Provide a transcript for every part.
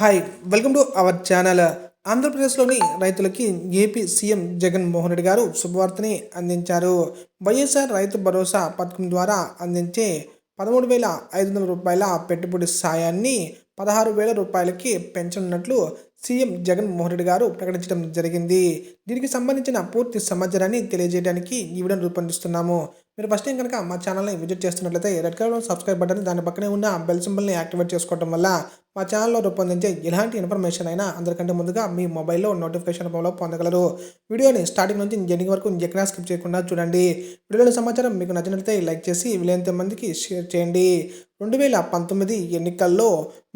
Hi welcome to our channel ఆంధ్రప్రదేశ్లోని రైతులకి AP CM Jaganmohan Reddy గారు శుభవార్తని అందించారు. వైఎస్ఆర్ రైతు భరోసా పథకం ద్వారా అందించే పదమూడు వేల ఐదు వందల రూపాయల పెట్టుబడి సాయాన్ని పదహారు వేల రూపాయలకి పెంచనున్నట్లు సీఎం జగన్మోహన్ రెడ్డి గారు ప్రకటించడం జరిగింది. దీనికి సంబంధించిన పూర్తి సమాచారాన్ని తెలియజేయడానికి ఈ వీడియోను రూపొందిస్తున్నాము. మీరు ఫస్ట్ టైం కనుక మా ఛానల్ని విజిట్ చేస్తున్నట్లయితే రెడ్ కలర్ సబ్స్క్రైబ్ బటన్ దాని పక్కనే ఉన్న బెల్ సింబల్ని యాక్టివేట్ చేసుకోవడం వల్ల మా ఛానల్లో రూపొందించే ఎలాంటి ఇన్ఫర్మేషన్ అయినా అందరికంటే ముందుగా మీ మొబైల్లో నోటిఫికేషన్ రూపంలో పొందగలరు. వీడియోని స్టార్టింగ్ నుంచి ఎండింగ్ వరకు ఎక్కడా స్కిప్ చేయకుండా చూడండి. వీడియోలో సమాచారం మీకు నచ్చినట్లయితే లైక్ చేసి వీలైనంత మందికి షేర్ చేయండి. రెండు వేల పంతొమ్మిది ఎన్నికల్లో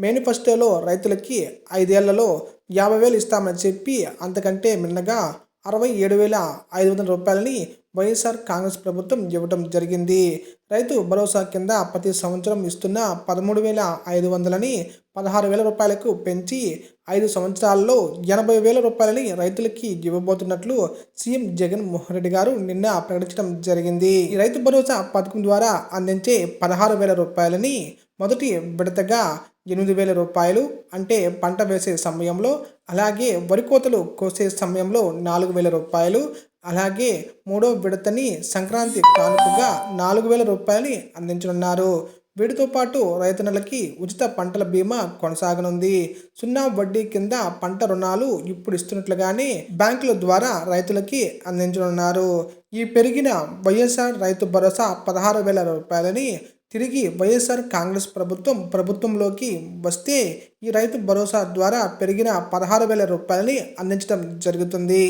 మేనిఫెస్టోలో రైతులకి ఐదేళ్ళలో యాభై వేలు ఇస్తామని చెప్పి అంతకంటే మిన్నగా అరవై ఏడు వేల ఐదు వందల రూపాయలని వైఎస్ఆర్ కాంగ్రెస్ ప్రభుత్వం ఇవ్వడం జరిగింది. రైతు భరోసా కింద ప్రతి సంవత్సరం ఇస్తున్న పదమూడు వేల ఐదు వందలని పదహారు వేల రూపాయలకు పెంచి ఐదు సంవత్సరాల్లో ఎనభై వేల రూపాయలని రైతులకి ఇవ్వబోతున్నట్లు సీఎం జగన్మోహన్ రెడ్డి గారు నిన్న ప్రకటించడం జరిగింది. రైతు భరోసా పథకం ద్వారా అందించే పదహారు వేల రూపాయలని మొదటి విడతగా ఎనిమిది వేల రూపాయలు అంటే పంట వేసే సమయంలో అలాగే వరి కోతలు కోసే సమయంలో నాలుగు వేల రూపాయలు అలాగే మూడో విడతని సంక్రాంతి కానుకగా నాలుగు వేల రూపాయలని అందించనున్నారు. వీటితో పాటు రైతన్నలకి ఉచిత పంటల బీమా కొనసాగనుంది. సున్నా వడ్డీ కింద పంట రుణాలు ఇప్పుడు ఇస్తున్నట్లుగానే బ్యాంకుల ద్వారా రైతులకి అందించనున్నారు. ఈ పెరిగిన వైఎస్ఆర్ రైతు భరోసా పదహారు వేల రూపాయలని తిరిగి వైఎస్ఆర్ కాంగ్రెస్ ప్రభుత్వం ప్రభుత్వంలోకి వస్తే ఈ రైతు భరోసా ద్వారా పెరిగిన పదహారు వేల రూపాయలని అందించడం జరుగుతుంది.